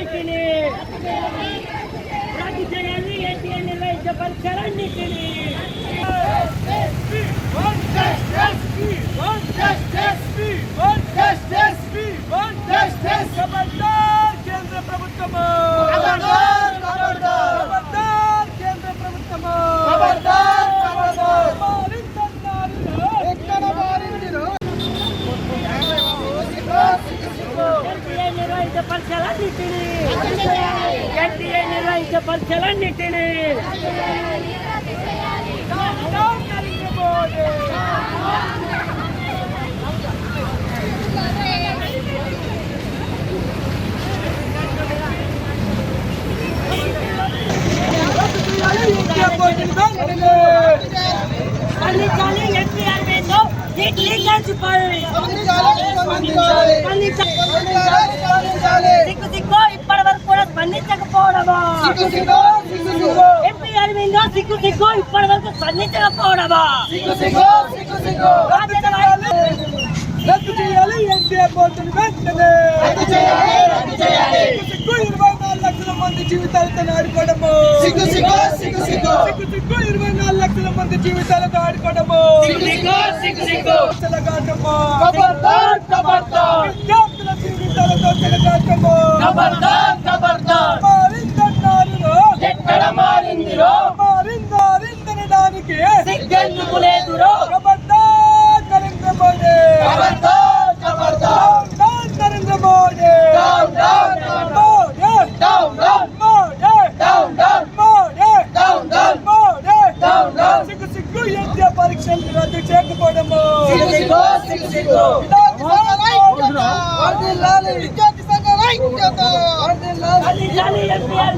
పరీక్షలన్నిటినీ రద్దు చేయాలి ఎన్టీఏ నిర్వహించే పరీక్షలన్నిటినీ కేంద్ర ప్రభుత్వము ఖబర్దార్ కేంద్ర ప్రభుత్వము ఎక్కడ మారిందిరో ఎన్టీఏ నిర్వహించే పరీక్షలన్నిటినీ ఎన్టీఏ నిర్వహించే పరీక్షలన్నిటినీ నరేంద్ర మోడీ స్పందించాలి ఎన్టీఆర్ మీద నీట్ లీకేజ్ పై సిగ్గు సిగ్గు ఇప్పటి వరకు కూడా సిగ్గు సిగ్గు ఇప్పటి వరకు స్పందించకపోవడమా వహించు. రద్దు చేయాలి. ఎన్టీఆర్ బోర్డుని వెంటనే. సిగ్గు ఇరవై నాలుగు లక్షల మంది జీవితాలతో ఆడుకోవడము. సిగ్గు సిగ్గు సిగ్గు సిగ్గు. సిగ్గు సిగ్గు ఇరవై నాలుగు లక్షల మంది జీవితాలతో ఆడుకోవడము. చెలగాటము ఖబర్దార్ విద్యార్థుల జీవితాలతో చెలగాటము ఖబర్దార్ సిగ్గు ఎన్టీఆర్ పరీక్షలు రద్దు చేయకపోవడము విద్యార్థి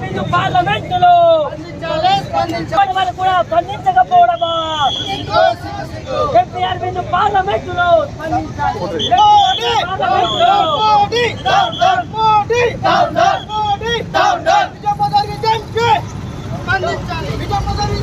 మీద పార్లమెంటులో ఇప్పటి వరకు కూడా స్పందించకపోవడమా ఎన్టీఆర్ మీద పార్లమెంటులో స్పందించాలి పార్లమెంటులో Modi down down Modi down down Modi down down విజయపదారి విజయంకే స్పందించాలి విజయపదారి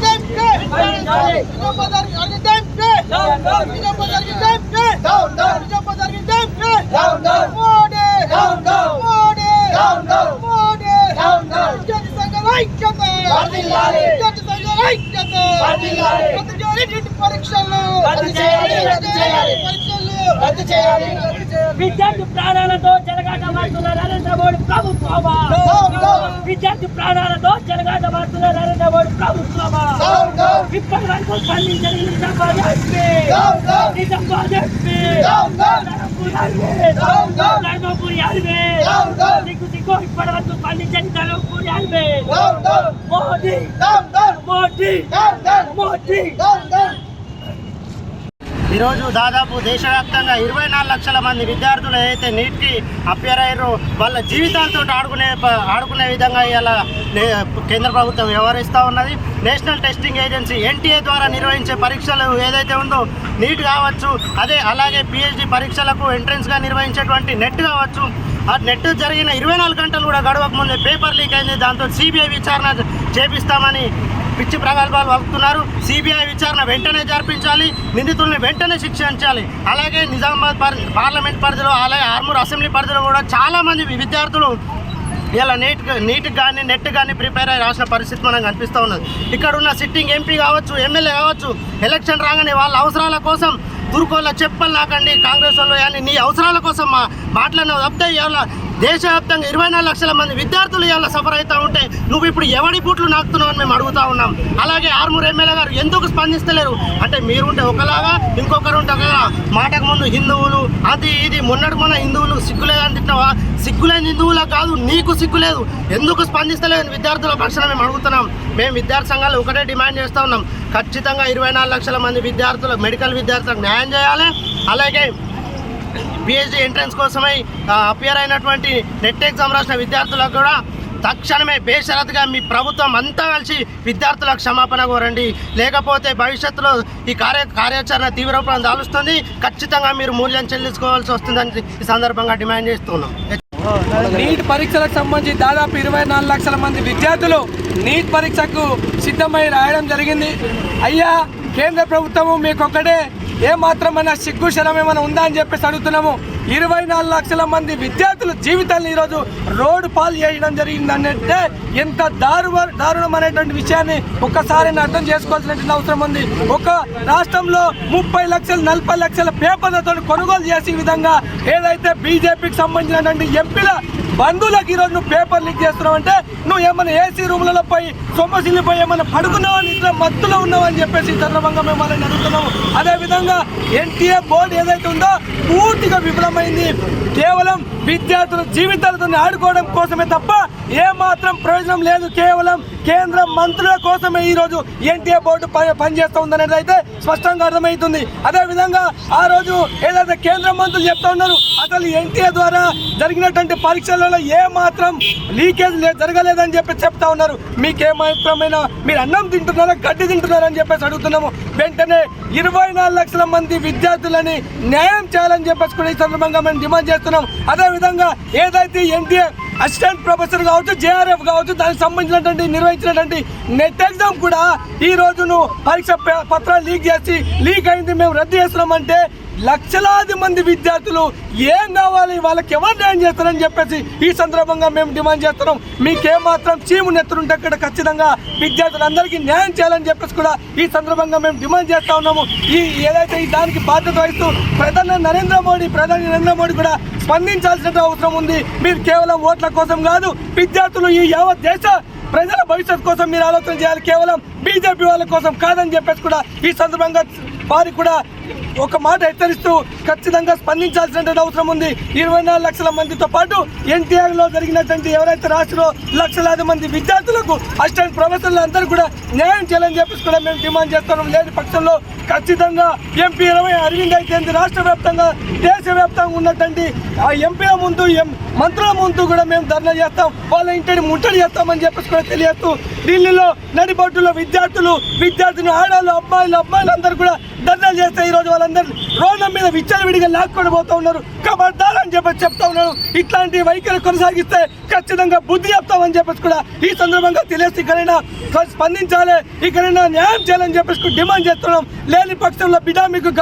చేయాలి, రద్దు చేయాలి. పరీక్షలు రద్దు చేయాలి విద్యార్థి ప్రాణాలతో చెలగాట మారుతున్న నరేంద్ర మోడీ ప్రభుత్వమా డౌన్ డౌన్ విద్యార్థి ప్రాణాలతో చెలగాట మారుతున్న నరేంద్ర మోడీ ప్రభుత్వమా డౌన్ డౌన్ ఇప్పటి వరకు స్పందించని Nizamabad MP down down Nizamabad MP down down Dharmapuri అరవే down down Dharmapuri అరవే డౌన్ డౌన్ సిగ్గు సిగ్గు ఇప్పటి వరకు స్పందించని Dharmapuri అరవే down down Modi down down Modi down down Modi down down ఈరోజు దాదాపు దేశవ్యాప్తంగా ఇరవై నాలుగు లక్షల మంది విద్యార్థులు ఏదైతే నీట్కి అప్పేర్ అయ్యారో వాళ్ళ జీవితాలతో ఆడుకునే ఆడుకునే విధంగా ఇలా కేంద్ర ప్రభుత్వం వ్యవహరిస్తూ ఉన్నది. నేషనల్ టెస్టింగ్ ఏజెన్సీ ఎన్టీఏ ద్వారా నిర్వహించే పరీక్షలు ఏదైతే ఉందో నీట్ కావచ్చు అదే అలాగే పిహెచ్డి పరీక్షలకు ఎంట్రన్స్గా నిర్వహించేటువంటి నెట్ కావచ్చు. ఆ నెట్ జరిగిన ఇరవై నాలుగు గంటలు కూడా గడవక ముందే పేపర్ లీక్ అయింది. దాంతో సిబిఐ విచారణ చేపిస్తామని పిచ్చి ప్రగల్భాలు వలుపుతున్నారు సిబిఐ విచారణ వెంటనే జరిపించాలి. నిందితుల్ని వెంటనే శిక్షించాలి. అలాగే నిజామాబాద్ పార్లమెంట్ పరిధిలో అలాగే ఆర్మూర్ అసెంబ్లీ పరిధిలో కూడా చాలామంది విద్యార్థులు ఇలా నీట్ నీట్ కానీ నెట్ కానీ ప్రిపేర్ అయ్యి రాసిన పరిస్థితి మనకు కనిపిస్తూ ఉన్నది. ఇక్కడ ఉన్న సిట్టింగ్ ఎంపీ కావచ్చు ఎమ్మెల్యే కావచ్చు ఎలక్షన్ రాగానే వాళ్ళ అవసరాల కోసం దుర్కోళ్ళ చెప్పలు నాకండి కాంగ్రెస్ వాళ్ళు. కానీ నీ అవసరాల కోసం మా మాట్లాడిన తప్పితే ఇవాళ దేశవ్యాప్తంగా ఇరవై నాలుగు లక్షల మంది విద్యార్థులు ఇవాళ సఫర్ అవుతూ ఉంటే నువ్వు ఇప్పుడు ఎవడి బూట్లు నాకుతున్నావు అని మేము అడుగుతా ఉన్నాం. అలాగే ఆర్మూర్ ఎమ్మెల్యే గారు ఎందుకు స్పందిస్తలేరు? అంటే మీరుంటే ఒకలాగా ఇంకొకరు ఉంటే ఒకలాగా. మాటకు ముందు హిందువులు అది ఇది మొన్నటి మొన్న హిందువులు సిగ్గులేదని తిట్టినావా? సిగ్గులేని హిందువులకు కాదు నీకు సిగ్గులేదు. ఎందుకు స్పందిస్తలేదు విద్యార్థుల పక్షాన మేము అడుగుతున్నాం. మేము విద్యార్థి సంఘాలు ఒకటే డిమాండ్ చేస్తూ ఉన్నాం. ఖచ్చితంగా ఇరవై నాలుగు లక్షల మంది విద్యార్థులకు మెడికల్ విద్యార్థులకు న్యాయం చేయాలి. అలాగే పిహెచ్డి ఎంట్రన్స్ కోసమై అపియర్ అయినటువంటి నెట్ ఎగ్జామ్ రాసిన విద్యార్థులకు కూడా తక్షణమే బేషరతుగా మీ ప్రభుత్వం అంతా కలిసి విద్యార్థులకు క్షమాపణ కోరండి. లేకపోతే భవిష్యత్తులో ఈ కార్య కార్యాచరణ తీవ్రరూపం దాలుస్తుంది. ఖచ్చితంగా మీరు మూల్యం చెల్లించుకోవాల్సి వస్తుందని ఈ సందర్భంగా డిమాండ్ చేస్తున్నాం. నీట్ పరీక్షలకు సంబంధించి దాదాపు ఇరవై నాలుగు లక్షల మంది విద్యార్థులు నీట్ పరీక్షకు సిద్ధమై రాయడం జరిగింది. అయ్యా కేంద్ర ప్రభుత్వము మీకొక్కడే ఒక్కటే ఏ సిగ్గు శరం ఏమైనా ఉందా అని చెప్పేసి అడుగుతున్నాము. ఇరవై నాలుగు లక్షల మంది విద్యార్థుల జీవితాలను ఈరోజు రోడ్డు పాలు చేయడం జరిగింది అంటే ఎంత దారు దారుణం అనేటువంటి విషయాన్ని ఒక్కసారి అర్థం చేసుకోవాల్సినటువంటి అవసరం ఉంది. ఒక రాష్ట్రంలో ముప్పై లక్షలు నలభై లక్షల పేపర్లతో కొనుగోలు చేసే విధంగా ఏదైతే బీజేపీకి సంబంధించినటువంటి ఎంపీల బంధువులకు ఈరోజు నువ్వు పేపర్ లీక్ చేస్తున్నావు అంటే నువ్వు ఏమైనా ఏసీ రూమ్లలో పోయి సొమ్మసిల్లి పోయి ఏమైనా పడుకున్నావని నిద్ర మత్తులో ఉన్నావు అని చెప్పేసి ఈ సందర్భంగా మేము వాళ్ళని అడుగుతున్నాము. అదేవిధంగా ఎన్టీఏ బోర్డు ఏదైతే ఉందో పూర్తిగా విఫలమైంది. కేవలం విద్యార్థుల జీవితాలతో ఆడుకోవడం కోసమే తప్ప ఏమాత్రం ప్రయోజనం లేదు. కేవలం కేంద్ర మంత్రుల కోసమే ఈ రోజు ఎన్టీఏ బోర్డు పని పనిచేస్తూ ఉందనేది అయితే స్పష్టంగా అర్థమవుతుంది. అదే విధంగా ఆ రోజు ఏదైతే కేంద్ర మంత్రులు చెప్తా ఉన్నారు అసలు ఎన్టీఏ ద్వారా జరిగినటువంటి పరీక్షలలో ఏ మాత్రం లీకేజ్ లే- జరగలేదని చెప్పి చెప్తా ఉన్నారు. మీకు ఏ మీరు అన్నం తింటున్నారా గడ్డి తింటున్నారని చెప్పేసి అడుగుతున్నాము. వెంటనే ఇరవై నాలుగు లక్షల మంది విద్యార్థులని న్యాయం చేయాలని చెప్పేసి కూడా ఈ సందర్భంగా మేము డిమాండ్ చేస్తున్నాం. అదేవిధంగా ఏదైతే ఎన్టీఏ అసిస్టెంట్ ప్రొఫెసర్ కావచ్చు జేఆర్ఎఫ్ కావచ్చు దానికి సంబంధించినటువంటి నిర్వహించినటువంటి నెట్ ఎగ్జామ్ కూడా ఈ రోజును పరీక్ష పత్రాలు లీక్ చేసి లీక్ అయింది మేము రద్దు చేస్తున్నామంటే లక్షలాది మంది విద్యార్థులు ఏం కావాలి? వాళ్ళకి ఎవరు న్యాయం చేస్తారని చెప్పేసి ఈ సందర్భంగా మేము డిమాండ్ చేస్తున్నాం. మీకేమాత్రం చీము నెత్తురుంటే అక్కడ ఖచ్చితంగా విద్యార్థులందరికీ న్యాయం చేయాలని చెప్పేసి కూడా ఈ సందర్భంగా మేము డిమాండ్ చేస్తా ఉన్నాము. ఈ ఏదైతే ఈ దానికి బాధ్యత వహిస్తూ ప్రధాని నరేంద్ర మోడీ ప్రధాని నరేంద్ర మోడీ కూడా స్పందించాల్సిన అవసరం ఉంది. మీరు కేవలం ఓట్ల కోసం కాదు విద్యార్థులు ఈ యావత్ దేశ ప్రజల భవిష్యత్ కోసం మీరు ఆలోచన చేయాలి. కేవలం బీజేపీ వాళ్ళ కోసం కాదని చెప్పేసి కూడా ఈ సందర్భంగా వారికి కూడా ఒక మాట హెచ్చరిస్తూ ఖచ్చితంగా స్పందించాల్సిన అవసరం ఉంది. ఇరవై నాలుగు లక్షల మందితో పాటు ఎన్టీఆర్లో జరిగినటువంటి ఎవరైతే రాష్ట్రంలో లక్షలాది మంది విద్యార్థులకు అసిస్టెంట్ ప్రొఫెసర్లు అందరూ కూడా న్యాయం చేయాలని చెప్పేసి కూడా మేము డిమాండ్ చేస్తున్నాం. లేని పక్షంలో ఖచ్చితంగా ఎంపీ ఇరవై అరవింద్ అయితే రాష్ట్ర వ్యాప్తంగా దేశవ్యాప్తంగా ఉన్నటువంటి ఆ ఎంపీల ముందు ఎం మంత్రుల ముందు కూడా మేము ధర్నా చేస్తాం. వాళ్ళ ఇంటిని ముట్టడి చేస్తామని చెప్పేసి కూడా తెలియస్తూ ఢిల్లీలో నడిబొడ్డులో విద్యార్థులు విద్యార్థిని ఆడవాళ్ళు అబ్బాయిలు అబ్బాయిలు అందరూ కూడా ధర్నాలు చేస్తే ఈరోజు రోజు వాళ్ళందరూ రోడ్ల మీద విచ్చలవిడిగా లాక్కొని పోతూ ఉన్నారు. కబడ్దార్ అని చెప్పి చెప్తా ఉన్నారు. ఇట్లాంటి వైఖరి కొనసాగిస్తే ఖచ్చితంగా బుద్ధి చెప్తామని చెప్పేసి కూడా ఈ సందర్భంగా తెలియసి ఇక్కడైనా స్పందించాలి. ఇక్కడైనా న్యాయం చేయాలని చెప్పేసి డిమాండ్ చేస్తున్నాం. లేని పక్షంలో బిడా మీకు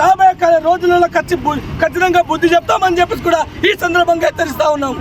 రాబోయే రోజులలో ఖచ్చి ఖచ్చితంగా బుద్ధి చెప్తామని చెప్పేసి కూడా ఈ సందర్భంగా తెలుస్తా ఉన్నాం.